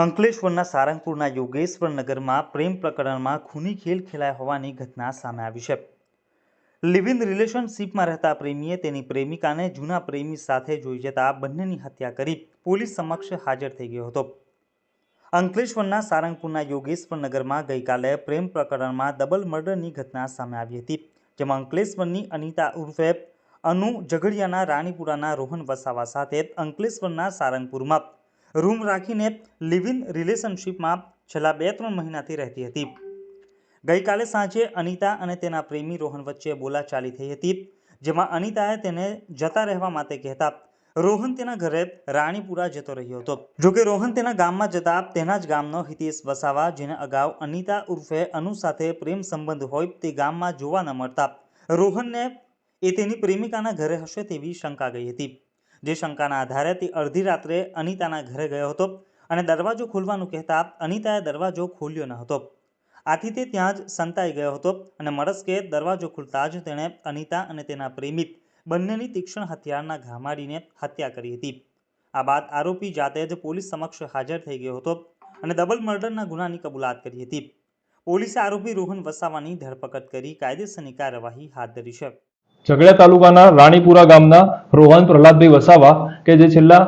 અંકલેશ્વરના સારંગપુરના યોગેશ્વર નગરમાં પ્રેમ પ્રકરણમાં ખૂની ખેલ ખેલાય હોવાની ઘટના સામે આવી છે. લિવ ઇન રિલેશનશીપમાં રહેતા પ્રેમીએ તેની પ્રેમિકાને જૂના પ્રેમી સાથે જોઈ જતા બંનેની હત્યા કરી પોલીસ સમક્ષ હાજર થઈ ગયો હતો. અંકલેશ્વરના સારંગપુરના યોગેશ્વર નગરમાં ગઈકાલે પ્રેમ પ્રકરણમાં ડબલ મર્ડરની ઘટના સામે આવી હતી, જેમાં અંકલેશ્વરની અનિતા ઉર્ફે અનુ ઝઘડિયાના રાણીપુરાના રોહન વસાવા સાથે અંકલેશ્વરના સારંગપુરમાં રૂમ રાખીને લિવ ઇન રિલેશનશીપમાં છેલ્લા બે ત્રણ મહિનાથી રહેતી હતી. ગઈકાલે સાંજે અનિતા અને તેના પ્રેમી રોહન વચ્ચે બોલાચાલી થઈ હતી, જેમાં અનિતાએ તેને જતા રહેવા માટે કહેતા, રોહન તેના ઘરે રાણીપુરા જતો રહ્યો હતો. જોકે રોહન તેના ગામમાં જતા તેના જ ગામનો હિતેશ વસાવા, જેને અગાઉ અનિતા ઉર્ફે અનુ સાથે પ્રેમ સંબંધ હોય તે ગામમાં જોવા ન મળતા, રોહનને એ તેની પ્રેમિકાના ઘરે હશે તેવી શંકા ગઈ હતી. જે શંકાના આધારે તે અડધી રાત્રે અનિતાના ઘરે ગયો હતો અને દરવાજો ખોલવાનું કહેતા અનિતાએ દરવાજો ખોલ્યો ન હતો. આથી તે ત્યાં જ સંતાઈ ગયો હતો અને મરસ્કે દરવાજો ખુલતા જ તેણે અનિતા અને તેના પ્રેમિત બંનેની તીક્ષ્ણ હથિયારના ઘા મારીને હત્યા કરી હતી. આ બાદ આરોપી જાતે જ પોલીસ સમક્ષ હાજર થઈ ગયો હતો અને ડબલ મર્ડરના ગુનાની કબૂલાત કરી હતી. પોલીસે આરોપી રોહન વસાવાની ધરપકડ કરી કાયદેસરની કાર્યવાહી હાથ ધરી છે. ઝઘડિયા તાલુકાના રાણીપુરા ગામના રોહન પ્રહલાદભાઈ વસાવા કે જે છેલ્લા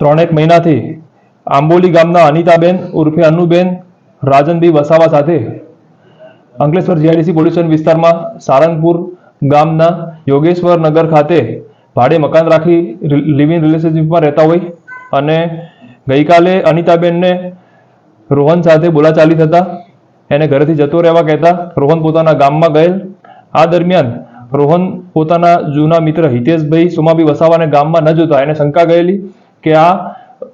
ત્રણેક મહિનાથી આંબોલી ગામના અનિતાબેન ઉર્ફે અનુબેન, રાજનભાઈ વસાવા સાથે અંકલેશ્વર જીઆઈડીસી પોલીસ વિસ્તારમાં સારંગપુર ગામના યોગેશ્વર નગર ખાતે ભાડે મકાન રાખી લિવ ઇન રિલેશનશીપમાં રહેતા હોય અને ગઈકાલે અનિતાબેનને રોહન સાથે બોલાચાલી થતા એને ઘરેથી જતો રહેવા કહેતા રોહન પોતાના ગામમાં ગયેલ. આ દરમિયાન રોહન પોતાના જૂના મિત્ર હિતેશભાઈ સોમાભાઈ વસાવાને ગામમાં ન જોતા એને શંકા ગયેલી કે આ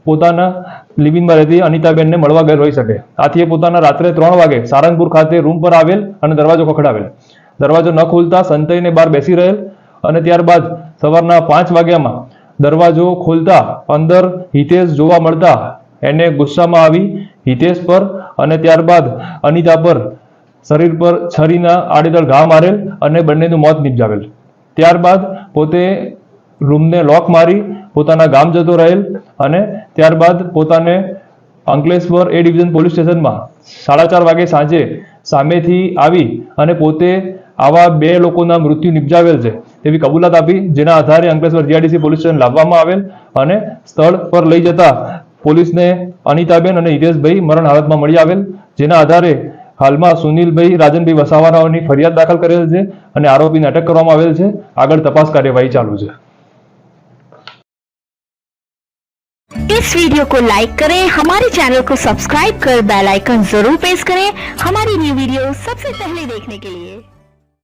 પોતાના લિવિંગમાં રહેતી અનિતાબેનને મળવા ગયેલ હોઈ શકે. આથી એ પોતાના રાત્રે ત્રણ વાગે સારંગપુર ખાતે રૂમ પર આવેલ અને દરવાજો ખખડાવેલ. દરવાજો ન ખોલતા સંતયને બહાર બેસી રહેલ અને ત્યારબાદ સવારના પાંચ વાગ્યામાં દરવાજો ખોલતા અંદર હિતેશ જોવા મળતા એને ગુસ્સામાં આવી હિતેશ પર અને ત્યારબાદ અનિતા પર શરીર પર છરીના આડેધડ ઘા મારેલ અને બંનેનું મોત નિપજાવેલ. ત્યારબાદ પોતે રૂમને લોક મારી પોતાના ગામ જતો રહેલ અને ત્યારબાદ પોતાને અંકલેશ્વર એ ડિવિઝન પોલીસ સ્ટેશનમાં સાડા ચાર વાગે સાંજે સામેથી આવી અને પોતે આવા બે લોકોના મૃત્યુ નિપજાવેલ છે તેવી કબૂલાત આપી, જેના આધારે અંકલેશ્વર જીઆરડીસી પોલીસ સ્ટેશન લાવવામાં આવેલ અને સ્થળ પર લઈ જતા પોલીસને અનિતાબેન અને હિતેશભાઈ મરણ હાલતમાં મળી આવેલ, જેના આધારે હાલમાં સુનિલભાઈ રાજનભાઈ વસાવાનાઓની ફરિયાદ દાખલ કરેલ છે અને આરોપીને અટક કરવામાં આવેલ છે આગળ તપાસ કાર્યવાહી ચાલુ છે इस वीडियो को लाइक करें हमारे चैनल को सब्सक्राइब कर बेल आइकन जरूर प्रेस करें हमारी न्यू वीडियो सबसे पहले देखने के लिए